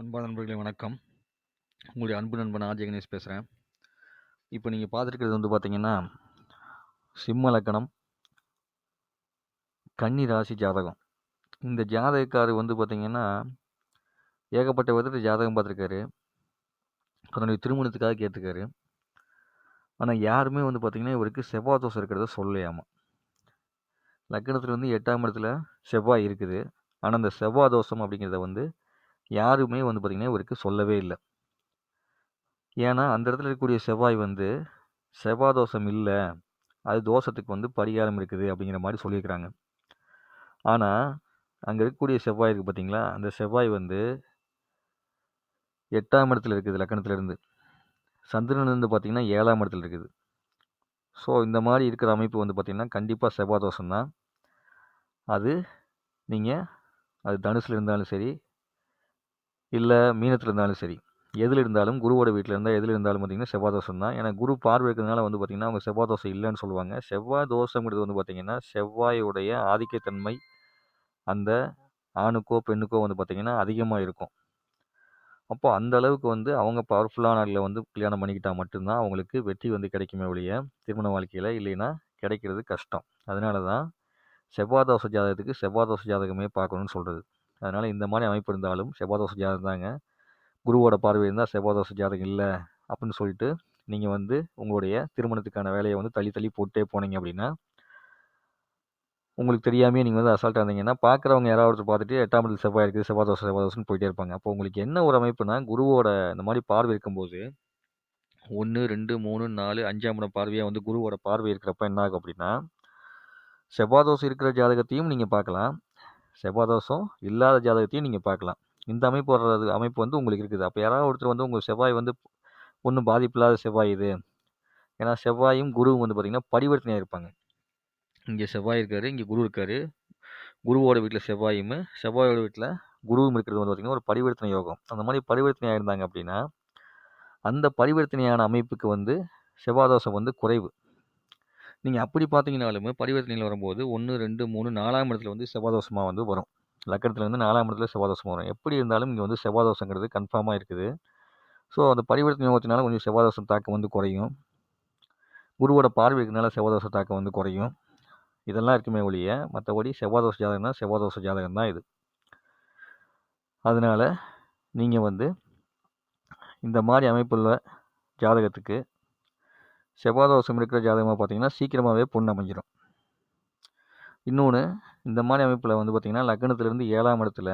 அன்பான நண்பர்களே வணக்கம். உங்களுடைய அன்பு நண்பன் ஆஜய் கணேஷ் பேசுகிறேன் இப்போ நீங்கள் பார்த்துருக்கிறது வந்து பார்த்தீங்கன்னா சிம்ம லக்கணம் கன்னி ராசி ஜாதகம். இந்த ஜாதகக்காரர் வந்து பார்த்தீங்கன்னா ஏகப்பட்ட விதத்தில் ஜாதகம் பார்த்துருக்காரு. தன்னுடைய திருமணத்துக்காக கேட்டிருக்காரு. ஆனால் யாருமே வந்து பார்த்திங்கன்னா இவருக்கு செவ்வாய் தோசை இருக்கிறத சொல்லலையாமா. லக்கணத்தில் வந்து எட்டாம் இடத்துல செவ்வாய் இருக்குது. ஆனால் அந்த செவ்வாய் தோஷம் அப்படிங்கிறத வந்து யாருமே வந்து பார்த்திங்கன்னா இவருக்கு சொல்லவே இல்லை. ஏன்னா அந்த இடத்துல இருக்கக்கூடிய செவ்வாய் வந்து செவ்வாய் தோஷம் இல்லை அது தோஷத்துக்கு வந்து பரிகாரம் இருக்குது அப்படிங்கிற மாதிரி சொல்லியிருக்கிறாங்க. ஆனால் அங்கே இருக்கக்கூடிய செவ்வாய் இருக்குது பார்த்தீங்களா அந்த செவ்வாய் வந்து எட்டாம் இடத்துல இருக்குது லக்கணத்துலேருந்து. சந்திரன் வந்து பார்த்திங்கன்னா ஏழாம் இடத்துல இருக்குது. ஸோ இந்த மாதிரி இருக்கிற அமைப்பு வந்து பார்த்திங்கன்னா கண்டிப்பாக செவ்வாய் தோஷம் தான் அது நீங்கள் அது தனுசில் இருந்தாலும் சரி இல்லை மீனத்தில் இருந்தாலும் சரி. எதில் இருந்தாலும் குருவோட வீட்டில் இருந்தால் எதில் இருந்தாலும் பார்த்திங்கன்னா செவ்வாய் தோசம் தான். ஏன்னா குரு பார்வை இருக்கிறதுனால வந்து பார்த்திங்கன்னா அவங்க செவ்வாய் தோஷம் இல்லைன்னு சொல்லுவாங்க. செவ்வாய் தோஷங்கிறது வந்து பார்த்திங்கன்னா செவ்வாயுடைய ஆதிக்கத்தன்மை அந்த ஆணுக்கோ பெண்ணுக்கோ வந்து பார்த்திங்கன்னா அதிகமாக இருக்கும். அப்போ அந்த அளவுக்கு வந்து அவங்க பவர்ஃபுல்லான ஆளில் வந்து கல்யாணம் பண்ணிக்கிட்டால் மட்டும்தான் அவங்களுக்கு வெற்றி வந்து கிடைக்குமே ஒழிய திருமண வாழ்க்கையில் இல்லைன்னா கிடைக்கிறது கஷ்டம். அதனால தான் செவ்வாய் தோஷ ஜாதகத்துக்கு செவ்வாய் தோஷ ஜாதகமே பார்க்கணுன்னு சொல்கிறது அதனால் இந்த மாதிரி அமைப்பு இருந்தாலும் செவ்வாய் தோஷ ஜாதகம் தாங்க. குருவோட பார்வை இருந்தால் செவ்வாய் ஜாதகம் இல்லை அப்படின்னு சொல்லிட்டு நீங்கள் வந்து உங்களுடைய திருமணத்துக்கான வேலையை வந்து தள்ளி தள்ளி போட்டே போனீங்க அப்படின்னா உங்களுக்கு தெரியாமே நீங்கள் வந்து அசால்ட்டாக இருந்தீங்கன்னா பார்க்குறவங்க யாராவது ஒருத்தர் பார்த்துட்டு எட்டாம் இடத்துல செவ்வாய் இருக்குது செவ்வாய் தோசை செவ்வாய் தோசைன்னு போயிட்டே இருப்பாங்க. அப்போ உங்களுக்கு என்ன ஒரு அமைப்புனா குருவோட இந்த மாதிரி பார்வை இருக்கும்போது ஒன்று ரெண்டு மூணு நாலு அஞ்சாம் இடம் பார்வையாக வந்து குருவோட பார்வை இருக்கிறப்ப என்ன ஆகும் அப்படின்னா செவ்வாய் தோசை இருக்கிற ஜாதகத்தையும் நீங்கள் பார்க்கலாம். செவ்வாய் தோஷம் இல்லாத ஜாதகத்தையும் நீங்கள் பார்க்கலாம். இந்த அமைப்பு வர்றது அமைப்பு வந்து உங்களுக்கு இருக்குது. அப்போ யாராவது ஒருத்தர் வந்து உங்கள் செவ்வாய் வந்து ஒன்றும் பாதிப்பு இல்லாத செவ்வாய் இது. ஏன்னா செவ்வாயும் குருவும் வந்து பார்த்திங்கன்னா பரிவர்த்தனையாக இருப்பாங்க. இங்கே செவ்வாய் இருக்கார் இங்கே குரு இருக்கார். குருவோட வீட்டில் செவ்வாயும் செவ்வாயோட வீட்டில் குருவும் இருக்கிறது வந்து பார்த்திங்கன்னா ஒரு பரிவர்த்தனை யோகம். அந்த மாதிரி பரிவர்த்தனையாக இருந்தாங்க அப்படின்னா அந்த பரிவர்த்தனையான அமைப்புக்கு வந்து செவ்வாய் தோஷம் வந்து குறைவு. நீங்கள் அப்படி பார்த்தீங்கனாலுமே பரிவர்த்தனையில் வரும்போது ஒன்று ரெண்டு மூணு நாலாம் இடத்துல வந்து செவ்வாதோஷமாக வந்து வரும். லக்கணத்தில் வந்து நாலாம் இடத்துல செவ்வாய் தோஷம் வரும். எப்படி இருந்தாலும் இங்கே வந்து செவ்வாதோஷங்கிறது கன்ஃபார்மாக இருக்குது. ஸோ அந்த பரிவர்த்தனை யோகத்தினால கொஞ்சம் செவ்வாய் தோஷம் தாக்கம் வந்து குறையும். குருவோட பார்வை இருக்கிறனால செவ்வாய் தோஷ தாக்கம் வந்து குறையும். இதெல்லாம் இருக்குமே ஒழிய மற்றபடி செவ்வாய் தோஷ ஜாதகம்னா செவ்வாய் தோஷ ஜாதகம் தான் இது. அதனால் நீங்கள் வந்து இந்த மாதிரி அமைப்புள்ள ஜாதகத்துக்கு செவ்வாய் தோஷம் இருக்கிற ஜாதகமாக பார்த்தீங்கன்னா சீக்கிரமாகவே பொண்ணு அமைஞ்சிடும் இன்னொன்று இந்த மாதிரி அமைப்பில் வந்து பார்த்திங்கன்னா லக்னத்துலேருந்து ஏழாம் இடத்துல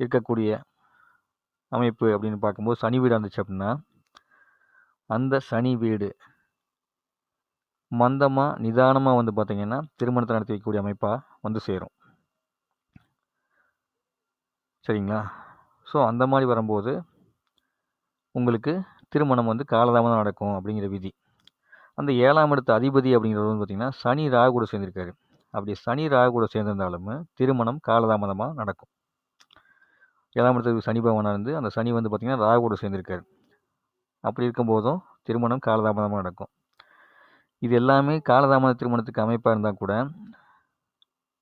இருக்கக்கூடிய அமைப்பு அப்படின்னு பார்க்கும்போது சனி வீடாக இருந்துச்சு அப்படின்னா அந்த சனி வீடு மந்தமாக நிதானமாக வந்து பார்த்திங்கன்னா திருமணத்தை நடத்தி வைக்கக்கூடிய அமைப்பாக வந்து சேரும். சரிங்களா? ஸோ அந்த மாதிரி வரும்போது உங்களுக்கு திருமணம் வந்து காலதாமதம் நடக்கும் அப்படிங்கிற விதி. அந்த ஏழாம் இடத்து அதிபதி அப்படிங்கிறது வந்து பார்த்திங்கன்னா சனி ராகு கூட சேர்ந்திருக்காரு. அப்படி சனி ராகு கூட சேர்ந்திருந்தாலும் திருமணம் காலதாமதமாக நடக்கும். ஏழாம் இடத்துக்கு சனி பகவானாக இருந்து அந்த சனி வந்து பார்த்திங்கன்னா ராகு கூட சேர்ந்திருக்காரு. அப்படி இருக்கும்போதும் திருமணம் காலதாமதமாக நடக்கும். இது எல்லாமே காலதாமத திருமணத்துக்கு அமைப்பாக இருந்தால் கூட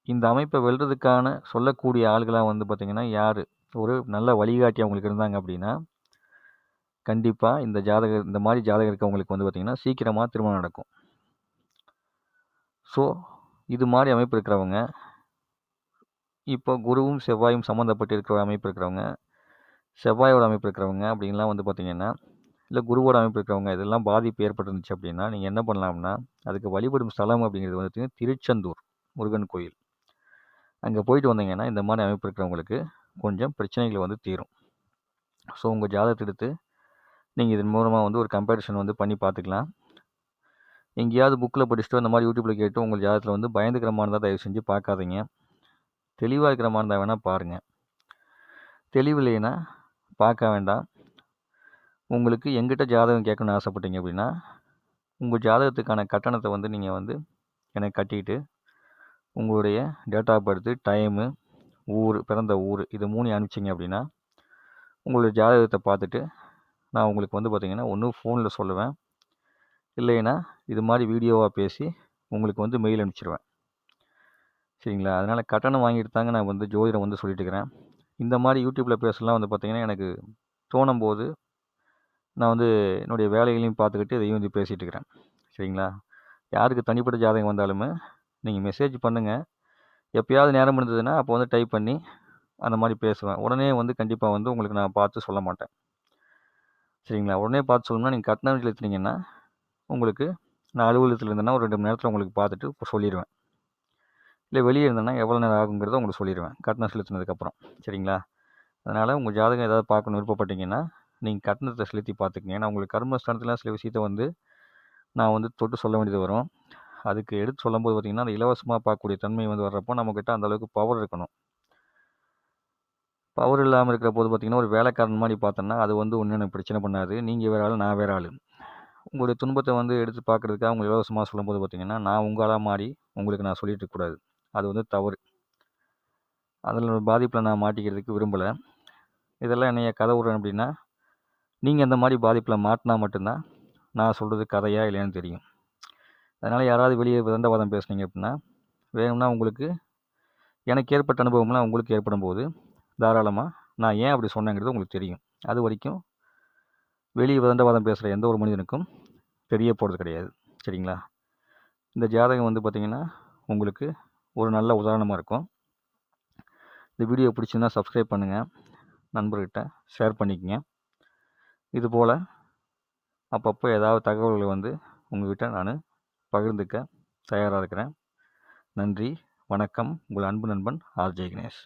இந்த அமைப்பை வெல்றதுக்கான சொல்லக்கூடிய ஆள்களாக வந்து பார்த்திங்கன்னா யார்? ஒரு நல்ல வழிகாட்டி அவங்களுக்கு இருந்தாங்க அப்படின்னா கண்டிப்பாக இந்த ஜாதக இந்த மாதிரி ஜாதகம் இருக்கவங்களுக்கு வந்து பார்த்திங்கன்னா சீக்கிரமாக திருமணம் நடக்கும். ஸோ இது மாதிரி அமைப்பு இருக்கிறவங்க இப்போ குருவும் செவ்வாயும் சம்மந்தப்பட்டு இருக்கிற அமைப்பு இருக்கிறவங்க செவ்வாயோட அமைப்பு இருக்கிறவங்க அப்படின்லாம் வந்து பார்த்திங்கன்னா இல்லை குருவோட அமைப்பு இருக்கிறவங்க இதெல்லாம் பாதிப்பு ஏற்பட்டுருந்துச்சு அப்படின்னா நீங்கள் என்ன பண்ணலாம்னா அதுக்கு வழிபடும் ஸ்தலம் அப்படிங்கிறது வந்து திருச்செந்தூர் முருகன் கோயில். அங்கே போயிட்டு வந்தீங்கன்னா இந்த மாதிரி அமைப்பு இருக்கிறவங்களுக்கு கொஞ்சம் பிரச்சனைகள் வந்து தீரும். ஸோ உங்கள் ஜாதகத்தை எடுத்து நீங்கள் இதன் மூலமாக வந்து ஒரு கம்பேரிஷன் வந்து பண்ணி பார்த்துக்கலாம். எங்கேயாவது புக்கில் படிச்சுட்டு அந்த மாதிரி யூடியூப்பில் கேட்டு உங்கள் ஜாதகத்தில் வந்து பயந்துக்கிற மாதிரி தயவு செஞ்சு பார்க்காதீங்க. தெளிவாக இருக்கிற மாதிரி இருந்தால் வேணால் பாருங்கள் தெளிவு இல்லைன்னா பார்க்க வேண்டாம். உங்களுக்கு எங்கிட்ட ஜாதகம் கேட்கணும்னு ஆசைப்பட்டீங்க அப்படின்னா உங்கள் ஜாதகத்துக்கான கட்டணத்தை வந்து நீங்கள் வந்து எனக்கு கட்டிட்டு உங்களுடைய டேட் ஆஃப் பர்த்து டைமு ஊர் பிறந்த ஊர் இது மூணு அனுப்பிச்சிங்க அப்படின்னா உங்களுடைய ஜாதகத்தை பார்த்துட்டு நான் உங்களுக்கு வந்து பார்த்திங்கன்னா ஒன்று ஃபோனில் சொல்லுவேன். இல்லைன்னா இது மாதிரி வீடியோவாக பேசி உங்களுக்கு வந்து மெயில் அனுப்பிச்சிடுவேன் சரிங்களா? அதனால் கட்டணம் வாங்கிட்டு தாங்க நான் வந்து ஜோதிடம் வந்து சொல்லிட்டு இருக்கிறேன். இந்த மாதிரி யூடியூப்பில் பேசலாம் வந்து பார்த்திங்கன்னா எனக்கு தோணும்போது நான் வந்து என்னுடைய வேலைகளையும் பார்த்துக்கிட்டு இதையும் வந்து பேசிகிட்டு இருக்கிறேன். சரிங்களா? யாருக்கு தனிப்பட்ட ஜாதகம் வந்தாலுமே நீங்கள் மெசேஜ் பண்ணுங்கள் எப்பயாவது நேரம் இருந்ததுன்னா அப்போ வந்து டைப் பண்ணி அந்த மாதிரி பேசுவேன். உடனே வந்து கண்டிப்பாக வந்து உங்களுக்கு நான் பார்த்து சொல்ல மாட்டேன். சரிங்களா? உடனே பார்த்து சொல்லணும்னா நீங்கள் கட்டணம் எடுத்துனீங்கன்னா உங்களுக்கு நான் அலுவலகத்தில் இருந்தேன்னா ஒரு ரெண்டு மணி நேரத்தில் உங்களுக்கு பார்த்துட்டு இப்போ சொல்லிடுவேன் இல்லை வெளியே இருந்தேன்னா எவ்வளோ நேரம் ஆகுங்கிறத உங்களுக்கு சொல்லிடுவேன் கட்டணம் செலுத்தினதுக்கப்புறம் சரிங்களா? அதனால் உங்கள் ஜாதகம் ஏதாவது பார்க்கணும் விருப்பப்பட்டீங்கன்னா நீங்கள் கட்டணத்தை செலுத்தி பார்த்துக்கங்க. ஏன்னா உங்களுக்கு கர்மஸ்தானத்தில் சில விஷயத்த வந்து நான் வந்து தொட்டு சொல்ல வேண்டியது வரும். அதுக்கு எடுத்து சொல்லும்போது பார்த்திங்கன்னா அந்த இலவசமாக பார்க்கக்கூடிய தன்மை வந்து வர்றப்போ நம்மக்கிட்ட அந்தளவுக்கு பவர் இருக்கணும். பவர் இல்லாமல் இருக்கிற போது பார்த்திங்கன்னா ஒரு வேலைக்காரன் மாதிரி பார்த்தோன்னா அது வந்து ஒன்றும் எனக்கு பிரச்சனை பண்ணாது. நீங்கள் வேறு ஆள் நான் வேறு ஆள். உங்களுடைய துன்பத்தை வந்து எடுத்து பார்க்குறதுக்காக அவங்க இலவசமாக சொல்லும்போது பார்த்திங்கன்னா நான் உங்களாக மாறி உங்களுக்கு நான் சொல்லிட்டு இருக்கக்கூடாது அது வந்து தவறு. அதில் ஒரு பாதிப்பில் நான் மாட்டிக்கிறதுக்கு விரும்பலை. இதெல்லாம் என்னைய கதை விட்றேன் அப்படின்னா நீங்கள் அந்த மாதிரி பாதிப்பில் மாட்டினா மட்டும்தான் நான் சொல்கிறது கதையா இல்லையான்னு தெரியும். அதனால் யாராவது வெளியே விதண்டவாதம் பேசுனீங்க அப்படின்னா வேணும்னா உங்களுக்கு எனக்கு ஏற்பட்ட அனுபவம்லாம் உங்களுக்கு ஏற்படும் போது தாராளமாக நான் ஏன் அப்படி சொன்னேங்கிறது உங்களுக்கு தெரியும். அது வரைக்கும் வெளியே விதண்டவாதம் பேசுகிற எந்த ஒரு மனிதனுக்கும் தெரிய போகிறது கிடையாது. சரிங்களா? இந்த ஜாதகம் வந்து பார்த்திங்கன்னா உங்களுக்கு ஒரு நல்ல உதாரணமாக இருக்கும். இந்த வீடியோ பிடிச்சிருந்தால் சப்ஸ்கிரைப் பண்ணுங்கள் நண்பர்கிட்ட ஷேர் பண்ணிக்கங்க. இதுபோல் அப்பப்போ ஏதாவது தகவல்களை வந்து உங்கள்கிட்ட நான் பகிர்ந்துக்க தயாராக இருக்கிறேன். நன்றி வணக்கம். உங்கள் அன்பு நண்பன் ஆர்ஜே கணேஷ்